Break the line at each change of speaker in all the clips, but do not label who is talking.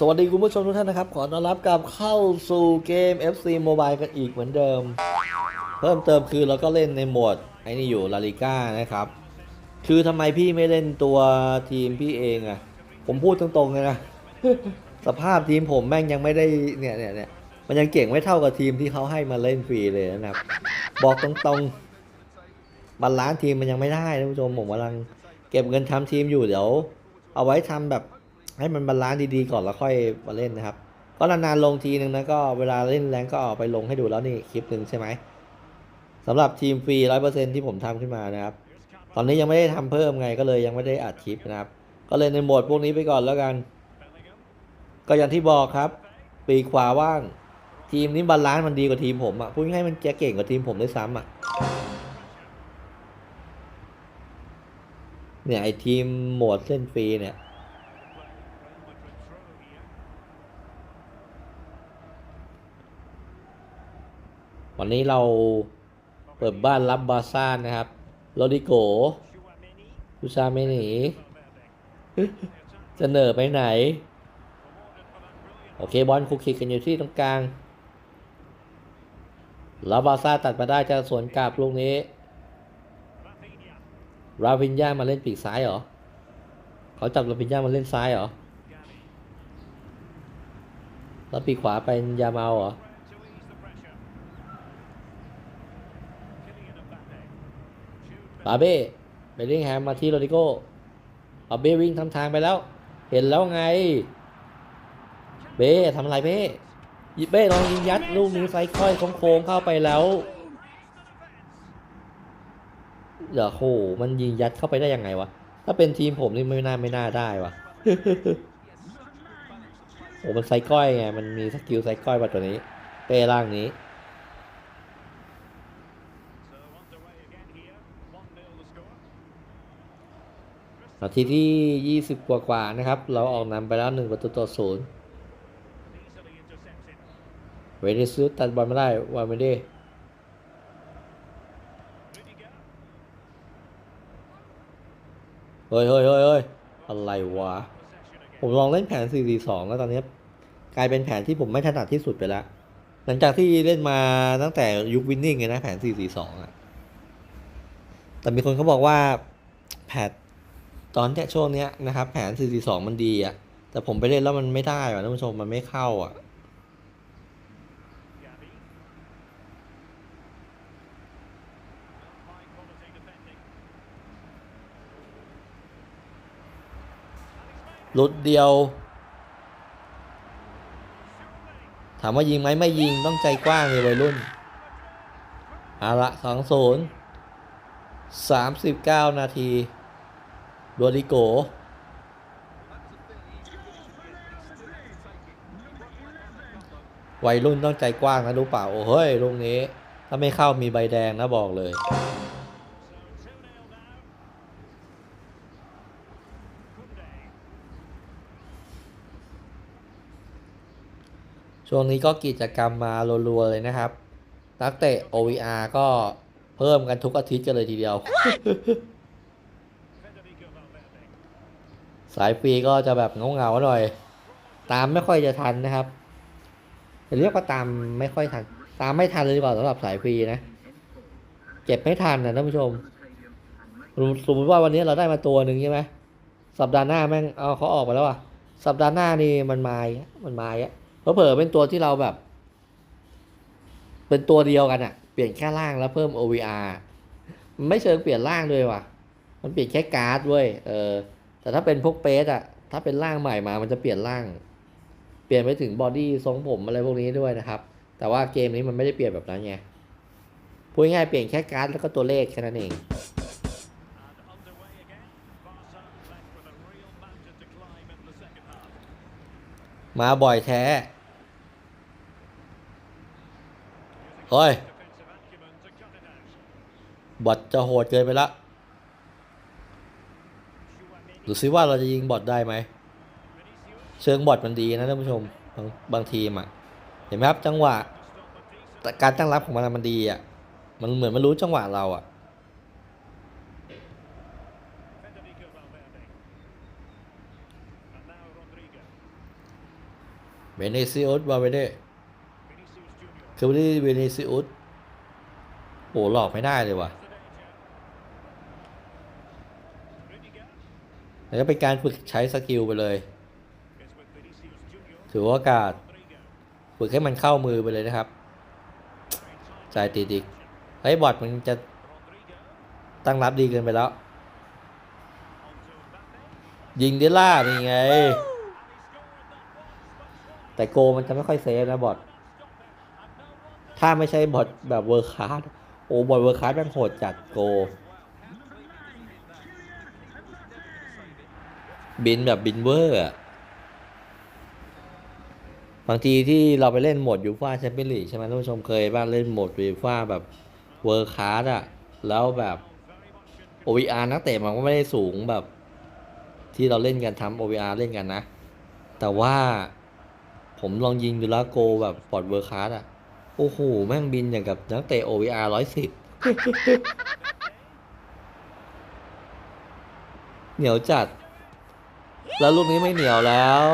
สวัสดีคุณผู้ชมทุกท่านนะครับ ขอต้อนรับกลับเข้าสู่เกม FC Mobile กันอีกเหมือนเดิม เพิ่มเติมคือเราก็เล่นในโหมดไอ้นี่อยู่ลาลิก้านะครับ คือทำไมพี่ไม่เล่นตัวทีมพี่เองอะผมพูดตรงๆเลยนะสภาพทีมผมแม่งยังไม่ได้เนี่ยเนี่ยเนี่ยมันยังเก่งไม่เท่ากับทีมที่เขาให้มาเล่นฟรีเลยนะครับ บอกตรงๆบาลานซ์ทีมมันยังไม่ได้ท่านผู้ชมผมกำลังเก็บเงินทำทีมอยู่เดี๋ยว เอาไว้ทำแบบ ให้มันบาลานซ์ดีๆก่อนแล้วค่อยมาเล่นนะครับ ก็นานๆลงทีนึงนะก็เวลาเล่นแรงก็เอาไปลงให้ดูแล้วนี่คลิปหนึ่งใช่ไหมสำหรับทีมฟรีร้อยเปอร์เซ็นที่ผมทำขึ้นมานะครับ ตอนนี้ยังไม่ได้ทำเพิ่มไงก็เลยยังไม่ได้อัดคลิปนะครับ ก็เลยในโหมดพวกนี้ไปก่อนแล้วกัน ก็อย่างที่บอกครับ ปีขวาว่าง ทีมนี้บาลานซ์มันดีกว่าทีมผมอะพูดง่ายๆมันจะเก่งกว่าทีมผมด้วยซ้ำอะเนี่ยไอทีมโหมดเล่นฟรีเนี่ย วันนี้เราเปิดบ้านรับบาซ่านะครับโรดิโกลูชาไม่หนีจะเหนอไปไหน โอเคบอลคุกคิกกันอยู่ที่ตรงกลางแล้วบาซ่าตัดมาได้จะสวนกลับลูกนี้ ราวินญามาเล่นปีกซ้ายเหรอ เขาจับราวินญามาเล่นซ้ายเหรอ แล้วปีกขวาเป็นยาเมาเหรอ บาเบ้เบลลิงแฮมมาที่โรดิโก้บาเบ้วิ่งทำทางไปแล้ว เห็นแล้วไง เบ้ทำอะไรเบ้ยิเบ้ลองยิงยัดลูกนี้ไซค่อยโค้งๆเข้าไปแล้วเดี๋ยวโหมันยิงยัดเข้าไปได้ยังไงวะ ถ้าเป็นทีมผมนี่ไม่น่าไม่น่าได้วะโอ้มันไซก้อยไง มันมีสกิลไซก้อยแบบตัวนี้ เป้ร่างนี้ นาทีที่ 20 กว่ากว่าๆนะครับ เราออกนำไปแล้ว 1 ประตูต่อศูนย์เวนิซุตัดบอลไม่ได้วาไม่ได้เฮ้ยเฮ้ยเฮ้ยเฮ้ยอะไรวะ ผมลองเล่นแผน 4-4-2 แล้วตอนนี้กลายเป็นแผนที่ผมไม่ถนัดที่สุดไปแล้ว หลังจากที่เล่นมาตั้งแต่ยุควินนิ่งเลยนะแผน 4-4-2 อะ แต่มีคนเขาบอกว่าแผน ตอนเนี้ยช่วงเนี้ยนะครับแผน 442 มันดีอะแต่ผมไปเล่นแล้วมันไม่ได้ว่ะท่านผู้ชมมันไม่เข้าอะหลุดเดียว ถามว่ายิงไหมไม่ยิงต้องใจกว้างเลยวัยรุ่นเอาละสองศูนย์สามสิบเก้านาที โดริโก วัยรุ่นต้องใจกว้างนะรู้เปล่า โอ้เฮ้ยลูกนี้ ถ้าไม่เข้ามีใบแดงนะบอกเลย ช่วงนี้ก็กิจกรรมมารัวๆเลยนะครับ นักเตะ OVR ก็เพิ่มกันทุกอาทิตย์กันเลยทีเดียว สายฟรีก็จะแบบเงาๆหน่อย ตามไม่ค่อยจะทันนะครับจะเรียกว่าตามไม่ค่อยทัน ตามไม่ทันเลยดีกว่าสำหรับสายฟรีนะ เก็บไม่ทันนะท่านผู้ชมสมมติว่าวันนี้เราได้มาตัวหนึ่งใช่ไหมสัปดาห์หน้าแม่งเอาเขาออกไปแล้วอะสัปดาห์หน้านี่มันมาอีกมันมาอะเผลอเป็นตัวที่เราแบบ เป็นตัวเดียวกันอะ เปลี่ยนแค่ร่างแล้วเพิ่ม OVR มันไม่เชิงเปลี่ยนร่างเลยว่ะ มันเปลี่ยนแค่การ์ดเว้ย เออ แต่ถ้าเป็นพวกเปสอะถ้าเป็นร่างใหม่มามันจะเปลี่ยนร่าง เปลี่ยนไปถึงบอดี้ทรงผมอะไรพวกนี้ด้วยนะครับ แต่ว่าเกมนี้มันไม่ได้เปลี่ยนแบบนั้นไงพูดง่ายๆเปลี่ยนแค่การ์ดแล้วก็ตัวเลขแค่นั้นเองมาบ่อยแท้ เฮ้ย บอทจะโหดเกินไปละ ดูซิว่าเราจะยิงบอทได้ไหม เชิงบอทมันดีนะท่านผู้ชมบางบางทีมอะ เห็นไหมครับจังหวะการตั้งรับของมันมันดีอะ มันเหมือนมันรู้จังหวะเราอะเวเนซิอุสวาเวเดคือที่เวเนซิอุสโอ้หลอกไม่ได้เลยว่ะ แล้วก็เป็นการฝึกใช้สกิลไปเลย ถือว่าโอกาสฝึกให้มันเข้ามือไปเลยนะครับจ่ายติดอีกเฮ้ยบอทมันจะตั้งรับดีเกินไปแล้ว ยิงดิล่านี่ไง แต่โกมันจะไม่ค่อยเซฟนะบอทถ้าไม่ใช่บอทแบบเวอร์คาร์ดโอ้บอทเวอร์คาร์ดแม่งโหดจัดโก บินแบบบินเวอร์อะบางทีที่เราไปเล่นโหมดยูฟ่าแชมเปี้ยนลีกใช่ไหมท่านผู้ชมเคยบ้างเล่นโหมดยูฟ่าแบบเวอร์คาร์ดอะแล้วแบบ OVR นักเตะมันก็ไม่ได้สูงแบบ ที่เราเล่นกันทำ OVR เล่นกันนะ แต่ว่าผมลองยิงดูแล้วโกแบบปอดเวอร์คาร์ดอะโอ้โห แม่งบินอย่างกับนักเตะ OVR ร้อยสิบเหนียวจัด แล้วลูกนี้ไม่เหนียวแล้ว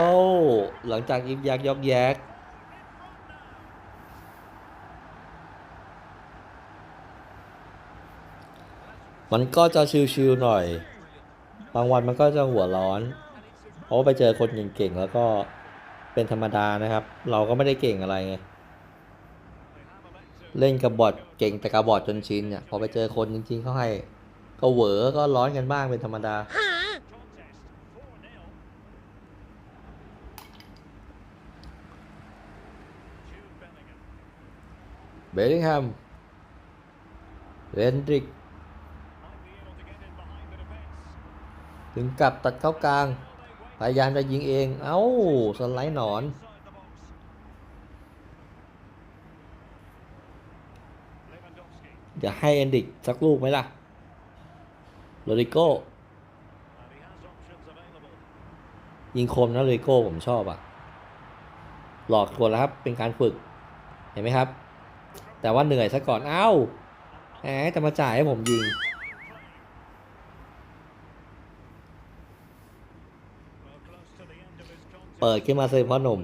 หลังจากยิบยักยอกแยกมันก็จะชิวๆหน่อย บางวันมันก็จะหัวร้อน เพราะไปเจอคนเก่งๆแล้วก็เป็นธรรมดานะครับ เราก็ไม่ได้เก่งอะไรไง เล่นกับบอทเก่งแต่กับบอทจนชินเนี่ย พอไปเจอคนจริงๆเขาให้ ก็เหวอก็ร้อนกันบ้างเป็นธรรมดา เบลลิงแฮมเรนดริก ถึงกลับตัดเข้ากลาง พยายามจะยิงเอง เอ้า สไลด์หนอนเดี๋ยวให้เอนดิกสักลูกไหมล่ะ โรดิโก้ ยิงคมนะโรดิโก้ผมชอบอะหลอกคนแล้วครับ เป็นการฝึก เห็นไหมครับ แต่ว่าเหนื่อยซะก่อน เอ้าแหมจะมาจ่ายให้ผมยิง เปิดขึ้นมาเซฟพ่อหนุ่ม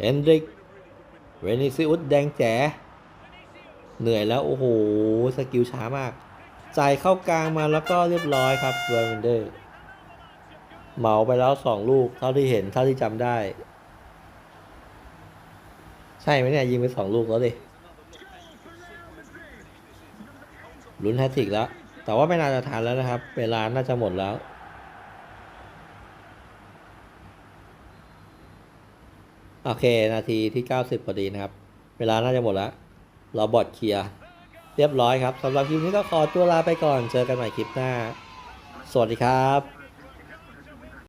เฮนดริก เวนิซิอุสแดงแจ๋ เหนื่อยแล้ว โอ้โห สกิลช้ามาก จ่ายเข้ากลางมาแล้วก็เรียบร้อยครับเวอร์เวนเดอร์เหมาไปแล้วสองลูกเท่าที่เห็นเท่าที่จำได้ ใช่ไหมเนี่ยยิงไปสองลูกแล้วดิลุ้นแฮตทริกแล้ว แต่ว่าไม่น่าจะทันแล้วนะครับ เวลาน่าจะหมดแล้วโอเค นาทีที่ 90พอดีนะครับ เวลาน่าจะหมดแล้ว เราบอดเคลียร์ เรียบร้อยครับสำหรับคลิปนี้ก็ขอตัวลาไปก่อนเจอกันใหม่คลิปหน้า สวัสดีครับ